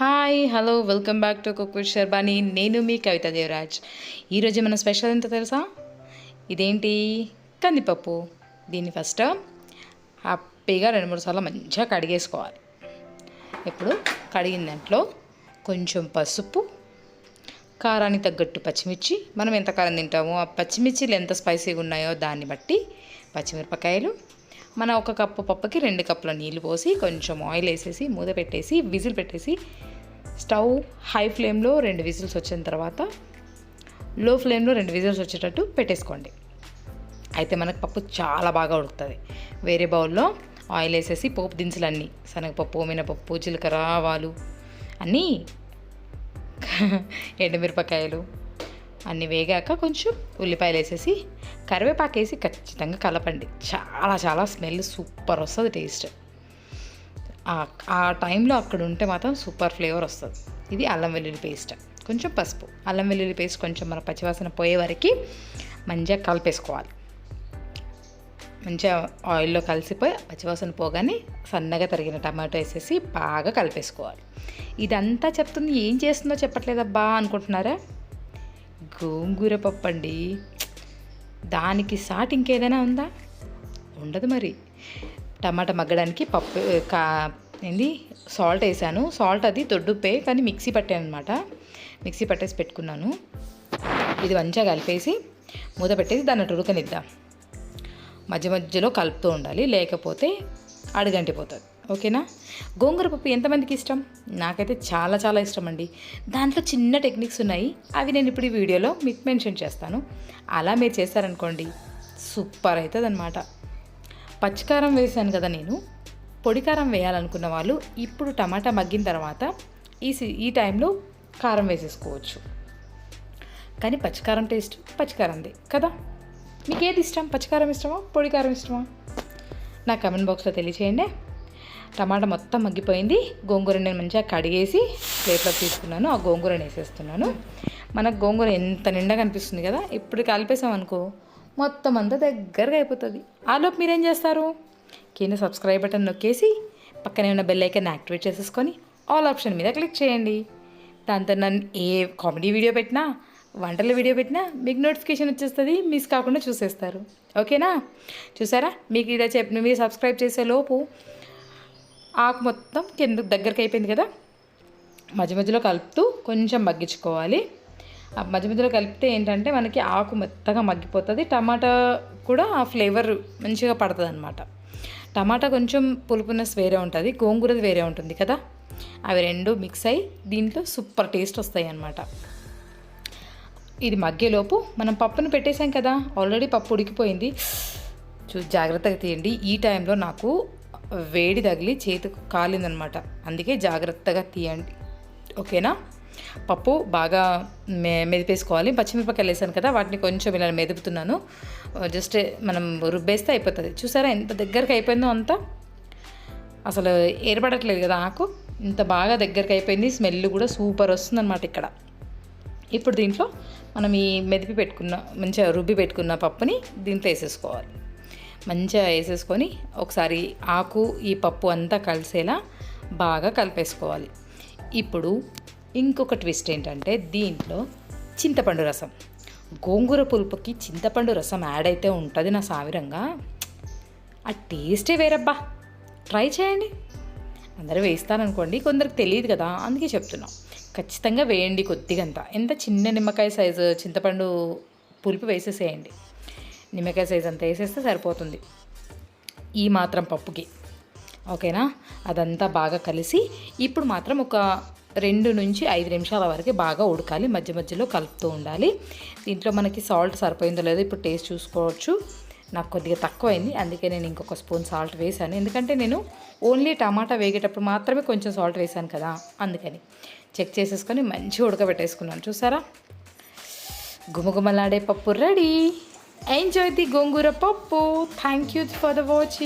Hi hello welcome back to cook with నేను మీ కవిత దేవరాజ్. ఈరోజు మన స్పెషల్ ఎంత తెలుసా? ఇదేంటి? కందిపప్పు. దీన్ని ఫస్ట్ హ్యాపీగా రెండు మూడు సార్లు మంచిగా కడిగేసుకోవాలి. ఇప్పుడు కడిగిన దాంట్లో కొంచెం పసుపు కారానికి తగ్గట్టు పచ్చిమిర్చి. మనం ఎంత కారం తింటామో ఆ పచ్చిమిర్చిలు ఎంత స్పైసీగా ఉన్నాయో దాన్ని బట్టి పచ్చిమిరపకాయలు మన ఒక కప్పు పప్పుకి రెండు కప్పుల నీళ్ళు పోసి కొంచెం ఆయిల్ వేసేసి మూత పెట్టేసి విజిల్ పెట్టేసి స్టవ్ హై ఫ్లేమ్లో రెండు విజిల్స్ వచ్చిన తర్వాత లో ఫ్లేమ్లో రెండు విజిల్స్ వచ్చేటట్టు పెట్టేసుకోండి. అయితే మనకు పప్పు చాలా బాగా ఉడుకుతుంది. వేరే బౌల్లో ఆయిల్ వేసేసి పోపు దినుసులు అన్నీ శనగపప్పు మినపప్పు జీలకర్ర ఆవాలు అన్నీ ఎండుమిరపకాయలు అన్నీ వేగాక కొంచెం ఉల్లిపాయలు వేసేసి కరివేపాకు వేసి ఖచ్చితంగా కలపండి. చాలా చాలా స్మెల్ సూపర్ వస్తుంది టేస్ట్. ఆ- టైంలో అక్కడ ఉంటే మాత్రం సూపర్ ఫ్లేవర్ వస్తుంది. ఇది అల్లం వెల్లుల్లి పేస్ట్. కొంచెం పసుపు. అల్లం వెల్లుల్లి పేస్ట్ కొంచెం మన పచ్చివాసన పోయే వరకు మంచిగా కలిపేసుకోవాలి. మంచిగా ఆయిల్లో కలిసిపోయి పచ్చివాసన పోగానే సన్నగా తరిగిన టమాటో వేసేసి బాగా కలిపేసుకోవాలి. ఇదంతా చెప్తుంది. ఏం చేస్తుందో చెప్పట్లేదబ్బా అనుకుంటున్నారా? గోంగూర పప్పు అండి దానికి సాటి ఇంకేదైనా ఉందా? ఉండదు మరి. టమాటా మగ్గడానికి పప్పు కా ఏంది? సాల్ట్ వేసాను. సాల్ట్ అది దొడ్డుపే కానీ మిక్సీ పట్టాను అనమాట మిక్సీ పట్టేసి పెట్టుకున్నాను. ఇది మంచిగా కలిపేసి మూత పెట్టేసి దాన్ని అటు ఉడకనిద్దాం. మధ్య మధ్యలో కలుపుతూ ఉండాలి. లేకపోతే అడుగంటిపోతుంది. ఓకేనా? గోంగూర పప్పు ఎంతమందికి ఇష్టం? నాకైతే చాలా చాలా ఇష్టం అండి దాంట్లో చిన్న టెక్నిక్స్ ఉన్నాయి. అవి నేను ఇప్పుడు ఈ వీడియోలో మీకు మెన్షన్ చేస్తాను. అలా మీరు చేశారనుకోండి సూపర్ అవుతుంది అనమాట పచ్చికారం వేసాను కదా నేను. పొడికారం వేయాలనుకున్న వాళ్ళు ఇప్పుడు టమాటా మగ్గిన తర్వాత ఈ సి- ఈ టైంలో కారం వేసేసుకోవచ్చు. కానీ పచ్చికారం టేస్ట్ పచ్చికారందే కదా? మీకు ఏది ఇష్టం? పచ్చికారం ఇష్టమా? పొడి కారం ఇష్టమా? నా కమెంట్ బాక్స్లో తెలియచేయండి. టమాటా మొత్తం మగ్గిపోయింది. గోంగూర నేను మంచిగా కడిగేసి ప్లేట్లో తీసుకున్నాను. ఆ గోంగూరని వేసేస్తున్నాను. మనకు గోంగూర ఎంత నిండా కనిపిస్తుంది కదా. ఇప్పుడు కలిపేసాం అనుకో మొత్తం అంతా దగ్గరగా అయిపోతుంది. ఆలోపు మీరేం చేస్తారు? కింద సబ్స్క్రైబ్ బటన్ నొక్కేసి పక్కనే ఉన్న బెల్ ఐకాన్ యాక్టివేట్ చేసేసుకొని ఆల్ ఆప్షన్ మీద క్లిక్ చేయండి. దాంతో నన్ను ఏ కామెడీ వీడియో పెట్టినా వంటల వీడియో పెట్టినా మీకు నోటిఫికేషన్ వచ్చేస్తుంది. మిస్ కాకుండా చూసేస్తారు. ఓకేనా? చూసారా? మీకు ఇలా చెప్పిన మీరు సబ్స్క్రైబ్ చేసే లోపు ఆకు మొత్తం కింద దగ్గరికి అయిపోయింది కదా? మధ్య మధ్యలో కలుపుతూ కొంచెం మగ్గించుకోవాలి. ఆ మధ్య మధ్యలో కలిపితే ఏంటంటే మనకి ఆకు మెత్తగా మగ్గిపోతుంది. టమాటా కూడా ఆ ఫ్లేవర్ మంచిగా పడుతుంది అనమాట టమాటా కొంచెం పులుపునెస్ వేరే ఉంటుంది. గోంగూరది వేరే ఉంటుంది కదా? అవి రెండు మిక్స్ అయ్యి దీంట్లో సూపర్ టేస్ట్ వస్తాయి అన్నమాట ఇది మగ్గేలోపు మనం పప్పును పెట్టేశాం కదా? ఆల్రెడీ పప్పు ఉడికిపోయింది. చూ జాగ్రత్తగా తీయండి. ఈ టైంలో నాకు వేడి తగిలి చేతికి కాలిందనమాట. అందుకే జాగ్రత్తగా తీయండి. ఓకేనా? పప్పు బాగా మె మెదిపేసుకోవాలి. పచ్చిమిరపకాయలు వేసాను కదా వాటిని కొంచెం ఇలా మెదుపుతున్నాను. జస్ట్ మనం రుబ్బేస్తే అయిపోతుంది. చూసారా ఎంత దగ్గరికి అయిపోయిందో అంతా? అసలు ఏర్పడట్లేదు కదా ఆకు. ఇంత బాగా దగ్గరికి అయిపోయింది. స్మెల్ కూడా సూపర్ వస్తుందన్నమాట ఇక్కడ. ఇప్పుడు దీంట్లో మనం ఈ మెదిపి పెట్టుకున్న మంచిగా రుబ్బి పెట్టుకున్న పప్పుని దీంట్లో వేసేసుకోవాలి. మంచిగా వేసేసుకొని ఒకసారి ఆకు ఈ పప్పు అంతా కలిసేలా బాగా కలిపేసుకోవాలి. ఇప్పుడు ఇంకొక ట్విస్ట్ ఏంటంటే దీంట్లో చింతపండు రసం. గోంగూర పులుపుకి చింతపండు రసం యాడ్ అయితే ఉంటుంది నా సావిరంగా. ఆ టేస్టే వేరబ్బా. ట్రై చేయండి. అందరూ వేస్తారనుకోండి కొందరికి తెలియదు కదా అందుకే చెప్తున్నాం. ఖచ్చితంగా వేయండి కొద్దిగంత. ఎంత చిన్న నిమ్మకాయ సైజు చింతపండు పులుపు వేసేసేయండి. నిమ్మకాయ సైజు అంత వేసేస్తే సరిపోతుంది. ఈ మాత్రం పప్పుకి. ఓకేనా? అదంతా బాగా కలిసి ఇప్పుడు మాత్రం ఒక రెండు నుంచి ఐదు నిమిషాల వరకు బాగా ఉడకాలి. మధ్య మధ్యలో కలుపుతూ ఉండాలి. దీంట్లో మనకి సాల్ట్ సరిపోయిందో లేదో ఇప్పుడు టేస్ట్ చూసుకోవచ్చు. నాకు కొద్దిగా తక్కువైంది. అందుకే నేను ఇంకొక స్పూన్ సాల్ట్ వేసాను ఎందుకంటే నేను ఓన్లీ టమాటా వేగేటప్పుడు మాత్రమే కొంచెం సాల్ట్ వేసాను కదా. అందుకని చెక్ చేసేసుకొని మంచిగా ఉడకబెట్టేసుకున్నాను. చూసారా? గుమగుమలాడే పప్పు ready. Enjoy the gongura popo Thank you for the watching.